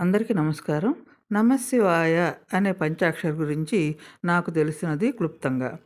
అందరికీ నమస్కారం. నమశివాయ అనే పంచాక్షరి గురించి నాకు తెలిసినది క్లుప్తంగా.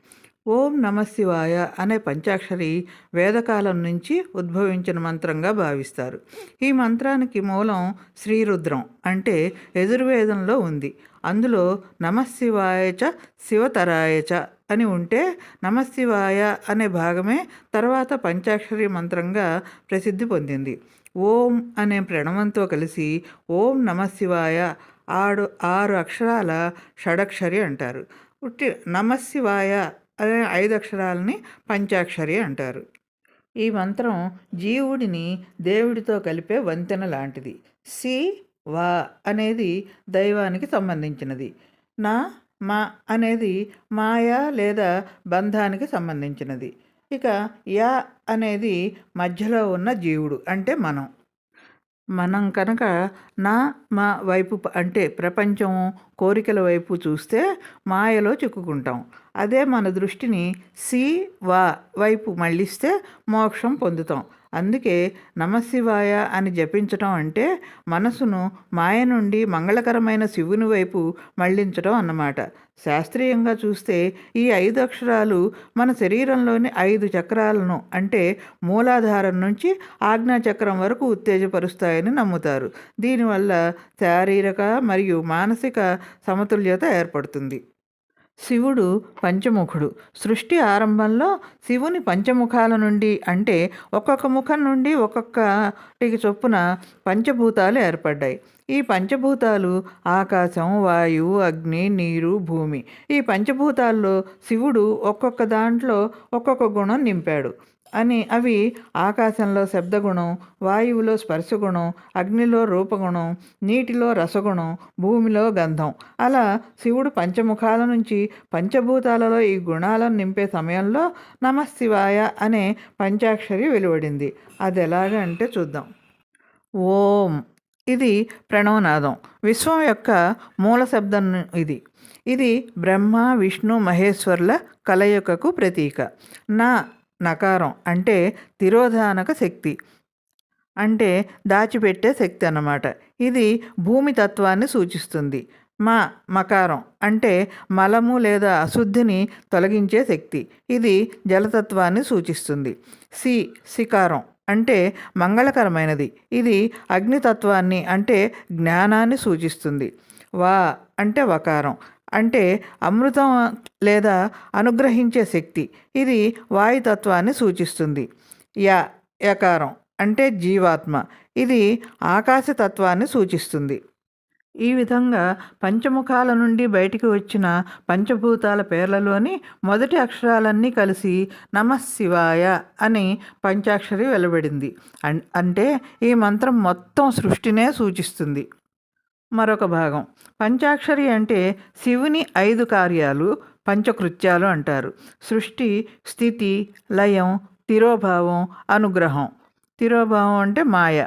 ఓం నమశివాయ అనే పంచాక్షరి వేదకాలం నుంచి ఉద్భవించిన మంత్రంగా భావిస్తారు. ఈ మంత్రానికి మూలం శ్రీరుద్రం అంటే యజుర్వేదంలో ఉంది. అందులో నమశివాయచ శివతరాయచ అని ఉంటే నమశివాయ అనే భాగమే తర్వాత పంచాక్షరి మంత్రంగా ప్రసిద్ధి పొందింది. ఓం అనే ప్రణవంతో కలిసి ఓం నమశివాయ ఆడు ఆరు అక్షరాల షడక్షరి అంటారు. ఉట్టి నమశివాయ అనే ఐదు అక్షరాలని పంచాక్షరి అంటారు. ఈ మంత్రం జీవుడిని దేవుడితో కలిపే వంతెన లాంటిది. సి వా అనేది దైవానికి సంబంధించినది. నా మా అనేది మాయ లేదా బంధానికి సంబంధించినది. ఇక యా అనేది మధ్యలో ఉన్న జీవుడు అంటే మనం. మనం కనుక నా మా వైపు అంటే ప్రపంచం కోరికల వైపు చూస్తే మాయలో చిక్కుకుంటాం. అదే మన దృష్టిని సి వా వైపు మళ్ళిస్తే మోక్షం పొందుతాం. అందుకే నమశివాయ అని జపించటం అంటే మనసును మాయ నుండి మంగళకరమైన శివుని వైపు మళ్ళించడం అన్నమాట. శాస్త్రీయంగా చూస్తే ఈ ఐదు అక్షరాలు మన శరీరంలోని ఐదు చక్రాలను అంటే మూలాధారం నుంచి ఆజ్ఞా చక్రం వరకు ఉత్తేజపరుస్తాయని నమ్ముతారు. దీనివల్ల శారీరక మరియు మానసిక సమతుల్యత ఏర్పడుతుంది. శివుడు పంచముఖుడు. సృష్టి ఆరంభంలో శివుని పంచముఖాల నుండి అంటే ఒక్కొక్క ముఖం నుండి ఒక్కొక్కటికి చొప్పున పంచభూతాలు ఏర్పడ్డాయి. ఈ పంచభూతాలు ఆకాశం వాయువు అగ్ని నీరు భూమి. ఈ పంచభూతాల్లో శివుడు ఒక్కొక్క దాంట్లో ఒక్కొక్క గుణం నింపాడు. అని అవి ఆకాశంలో శబ్దగుణం వాయువులో స్పర్శగుణం అగ్నిలో రూపగుణం నీటిలో రసగుణం భూమిలో గంధం. అలా శివుడు పంచముఖాల నుంచి పంచభూతాలలో ఈ గుణాలను నింపే సమయంలో నమశివాయ అనే పంచాక్షరి వెలువడింది. అది ఎలాగ అంటే చూద్దాం. ఓం. ఇది ప్రణవనాదం. విశ్వం యొక్క మూల శబ్దం ఇది. ఇది బ్రహ్మ విష్ణు మహేశ్వర్ల కలయికకు ప్రతీక. నా నకారం అంటే తిరోధానక శక్తి అంటే దాచిపెట్టే శక్తి అన్నమాట. ఇది భూమి తత్వాన్ని సూచిస్తుంది. మా మకారం అంటే మలము లేదా అశుద్ధిని తొలగించే శక్తి. ఇది జలతత్వాన్ని సూచిస్తుంది. సి సికారం అంటే మంగళకరమైనది. ఇది అగ్నితత్వాన్ని అంటే జ్ఞానాన్ని సూచిస్తుంది. వా అంటే వకారం అంటే అమృతం లేదా అనుగ్రహించే శక్తి. ఇది వాయుతత్వాన్ని సూచిస్తుంది. యా యకారం అంటే జీవాత్మ. ఇది ఆకాశతత్వాన్ని సూచిస్తుంది. ఈ విధంగా పంచముఖాల నుండి బయటికి వచ్చిన పంచభూతాల పేర్లలోని మొదటి అక్షరాలన్నీ కలిసి నమశివాయ అని పంచాక్షరి వెలువడింది. అన్- అంటే ఈ మంత్రం మొత్తం సృష్టినే సూచిస్తుంది. మరొక భాగం. పంచాక్షరి అంటే శివుని ఐదు కార్యాలు పంచకృత్యాలు అంటారు. సృష్టి స్థితి లయం తిరోభావం అనుగ్రహం. తిరోభావం అంటే మాయ.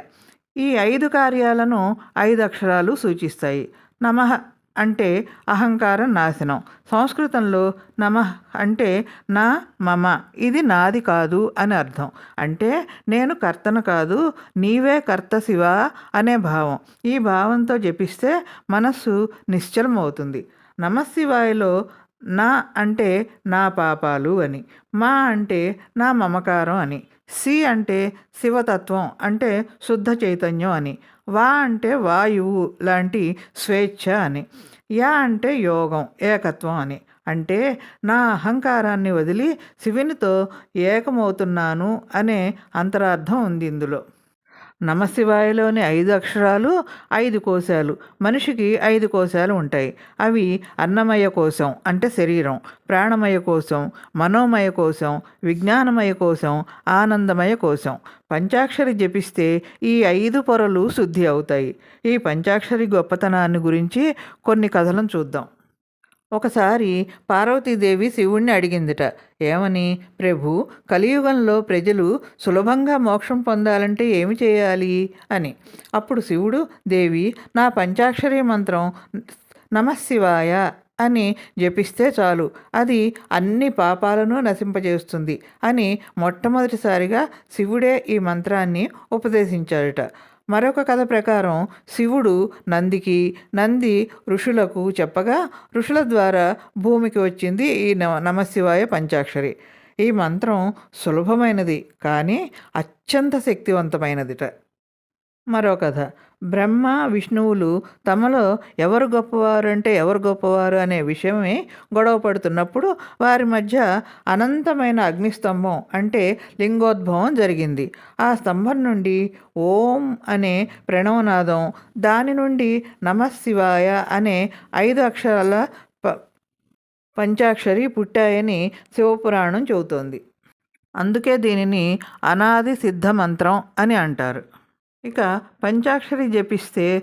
ఈ ఐదు కార్యాలను ఐదు అక్షరాలు సూచిస్తాయి. నమః. అంటే అహంకారం నాశనం. సంస్కృతంలో నమ అంటే నా మమ ఇది నాది కాదు అని అర్థం. అంటే నేను కర్తను కాదు నీవే కర్త శివ అనే భావం. ఈ భావంతో జపిస్తే మనస్సు నిశ్చలమవుతుంది. నమశివాయలో నా అంటే నా పాపాలు అని మా అంటే నా మమకారం అని. సి అంటే శివతత్వం అంటే శుద్ధ చైతన్యం అని. వా అంటే వాయువు లాంటి స్వేచ్ఛ అని. యా అంటే యోగం ఏకత్వం అని. అంటే నా అహంకారాన్ని వదిలి శివునితో ఏకమవుతున్నాను అనే అంతరార్థం ఉంది ఇందులో. నమశివాయలోని ఐదు అక్షరాలు ఐదు కోశాలు. మనిషికి ఐదు కోశాలు ఉంటాయి. అవి అన్నమయ కోశం అంటే శరీరం ప్రాణమయ కోశం మనోమయ కోశం విజ్ఞానమయ కోశం ఆనందమయ కోశం. పంచాక్షరి జపిస్తే ఈ ఐదు పొరలు శుద్ధి అవుతాయి. ఈ పంచాక్షరి గొప్పతనాన్ని గురించి కొన్ని కథలను చూద్దాం. ఒకసారి పార్వతీదేవి శివుణ్ణి అడిగిందిట. ఏమని? ప్రభు కలియుగంలో ప్రజలు సులభంగా మోక్షం పొందాలంటే ఏమి చేయాలి? అని. అప్పుడు శివుడు దేవి నా పంచాక్షరి మంత్రం నమశివాయ అని జపిస్తే చాలు. అది అన్ని పాపాలను నశింపజేస్తుంది అని మొట్టమొదటిసారిగా శివుడే ఈ మంత్రాన్ని ఉపదేశించాడట మరొక కథ ప్రకారం శివుడు నందికి నంది ఋషులకు చెప్పగా ఋషుల ద్వారా భూమికి వచ్చింది ఈ నమ నమశివాయ పంచాక్షరి. ఈ మంత్రం సులభమైనది కానీ అత్యంత శక్తివంతమైనదిట. మరో కథ. బ్రహ్మ విష్ణువులు తమలో ఎవరు గొప్పవారు అంటే ఎవరు గొప్పవారు అనే విషయమే గొడవ పడుతున్నప్పుడు వారి మధ్య అనంతమైన అగ్నిస్తంభం అంటే లింగోద్భవం జరిగింది. ఆ స్తంభం నుండి ఓం అనే ప్రణవనాదం దాని నుండి నమశివాయ అనే ఐదు అక్షరాల ప పంచాక్షరి పుట్టాయని శివపురాణం చెబుతోంది. అందుకే దీనిని అనాది సిద్ధ మంత్రం అని అంటారు. ఇక పంచాక్షరి జపిస్తే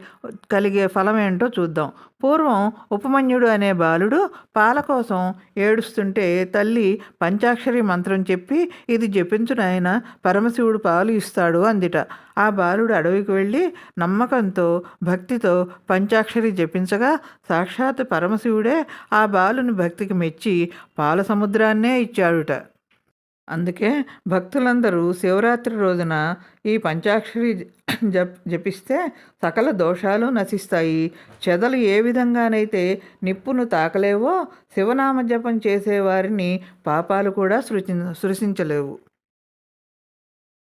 కలిగే ఫలం ఏంటో చూద్దాం. పూర్వం ఉపమన్యుడు అనే బాలుడు పాల కోసం ఏడుస్తుంటే తల్లి పంచాక్షరి మంత్రం చెప్పి ఇది జపించు పరమశివుడు పాలు ఇస్తాడు అందిట. ఆ బాలుడు అడవికి వెళ్ళి నమ్మకంతో భక్తితో పంచాక్షరి జపించగా సాక్షాత్ పరమశివుడే ఆ బాలుని భక్తికి మెచ్చి పాల సముద్రాన్నే ఇచ్చాడుట. అందుకే భక్తులందరూ శివరాత్రి రోజున ఈ పంచాక్షరి జప్ జపిస్తే సకల దోషాలు నశిస్తాయి. చెదలు ఏ విధంగానైతే నిప్పును తాకలేవో శివనామ జపం చేసేవారిని పాపాలు కూడా సృచి సృశించలేవు.